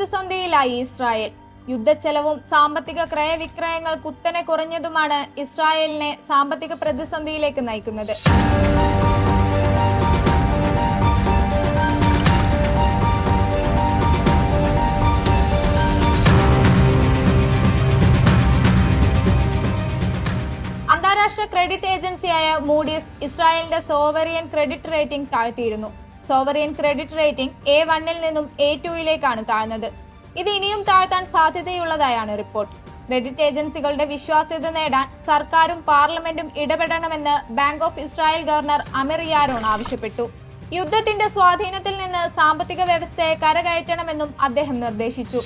പ്രതിസന്ധിയിലായി Israel. യുദ്ധച്ചെലവും സാമ്പത്തിക ക്രയവിക്രയങ്ങൾ കുത്തനെ കുറഞ്ഞതുമാണ് ഇസ്രായേലിനെ സാമ്പത്തിക പ്രതിസന്ധിയിലേക്ക് നയിക്കുന്നത്. അന്താരാഷ്ട്ര ക്രെഡിറ്റ് ഏജൻസിയായ മൂഡീസ് ഇസ്രായേലിന്റെ സോവറിയൻ ക്രെഡിറ്റ് റേറ്റിംഗ് താഴ്ത്തിയിരുന്നു. സോവറിയൻ ക്രെഡിറ്റ് റേറ്റിംഗ് എ വണ്ണിൽ നിന്നും എ ടുയിലേക്കാണ് താഴ്ന്നത്. ഇത് ഇനിയും താഴ്ത്താൻ സാധ്യതയുള്ളതായാണ് റിപ്പോർട്ട്. ക്രെഡിറ്റ് ഏജൻസികളുടെ വിശ്വാസ്യത നേടാൻ സർക്കാരും പാർലമെന്റും ഇടപെടണമെന്ന് bank of Israel governor Amir Yaron ആവശ്യപ്പെട്ടു. യുദ്ധത്തിന്റെ സ്വാധീനത്തിൽ നിന്ന് സാമ്പത്തിക വ്യവസ്ഥയെ കരകയറ്റണമെന്നും അദ്ദേഹം നിർദ്ദേശിച്ചു.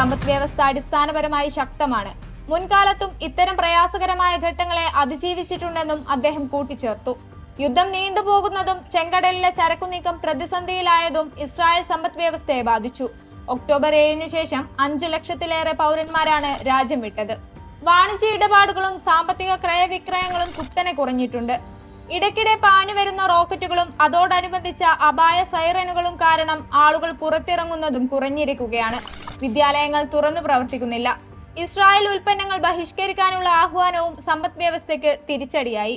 സമ്പദ് വ്യവസ്ഥ അടിസ്ഥാനപരമായി ശക്തമാണ്. മുൻകാലത്തും ഇത്തരം പ്രയാസകരമായ ഘട്ടങ്ങളെ അതിജീവിച്ചിട്ടുണ്ടെന്നും അദ്ദേഹം കൂട്ടിച്ചേർത്തു. യുദ്ധം നീണ്ടുപോകുന്നതും ചെങ്കടലിലെ ചരക്കുനീക്കം പ്രതിസന്ധിയിലായതും ഇസ്രായേൽ സമ്പദ് വ്യവസ്ഥയെ ബാധിച്ചു. ഒക്ടോബർ ഏഴിനു ശേഷം അഞ്ചു ലക്ഷത്തിലേറെ പൗരന്മാരാണ് രാജ്യം വിട്ടത്. വാണിജ്യ ഇടപാടുകളും സാമ്പത്തിക ക്രയവിക്രയങ്ങളും കുത്തനെ കുറഞ്ഞിട്ടുണ്ട്. ഇടയ്ക്കിടെ പാഞ്ഞു വരുന്ന റോക്കറ്റുകളും അതോടനുബന്ധിച്ച അപായ സൈറനുകളും കാരണം ആളുകൾ പുറത്തിറങ്ങുന്നതും കുറഞ്ഞിരിക്കുകയാണ്. വിദ്യാലയങ്ങൾ തുറന്നു പ്രവർത്തിക്കുന്നില്ല. ഇസ്രായേൽ ഉൽപ്പന്നങ്ങൾ ബഹിഷ്കരിക്കാനുള്ള ആഹ്വാനവും സമ്പദ് വ്യവസ്ഥയ്ക്ക് തിരിച്ചടിയായി.